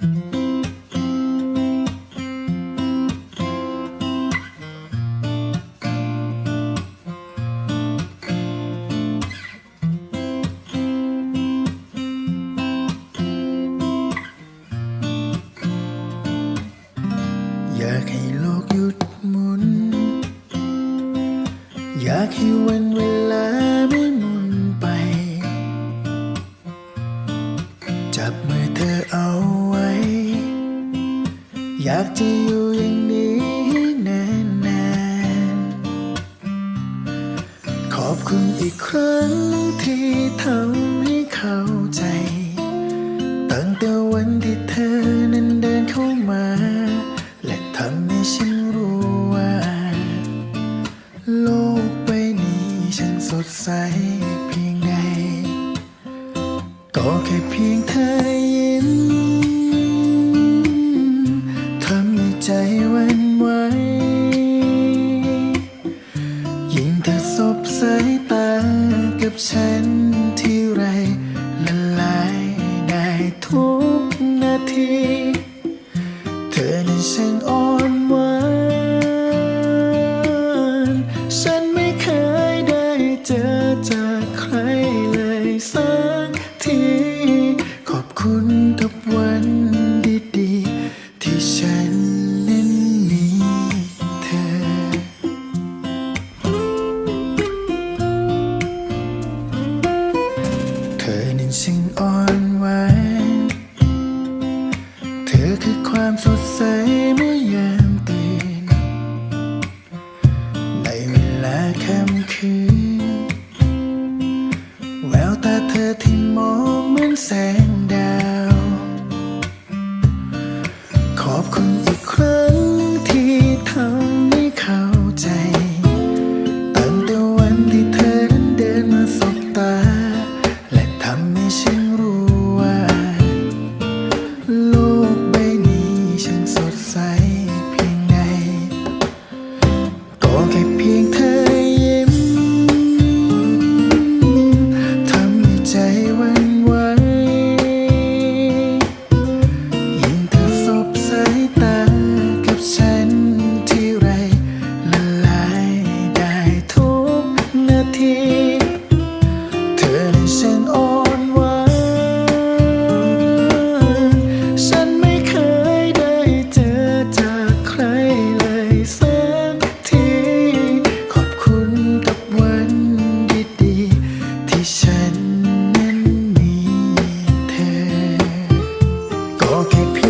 อยากให้โลกหยุดหมุน อยากให้วันเวลาไม่หมุนไป จับมือเธอเอา อยากจะอยู่อย่างนี้ให้นานๆ ขอบคุณอีกครั้งที่ทำให้เข้าใจ ตั้งแต่วันที่เธอนั้นเดินเข้ามา และทำให้ฉันรู้ว่า โลกใบนี้ช่างสดใสเพียงใดก็แค่เพียงเธอยิ้ม วันไหว ยิ่งเธอสบสายตากับฉันที่ไรละลายได้ทุกนาที เธอนั้นช่างอ่อนหวานฉันไม่เคยได้เจอจากใครเลยสักามสดใสเมื่อยามตื่นในเวลาค่ำคืน แววตาเธอที่มองเหมือนแสงดาว ขอบคุณอีกครั don't keep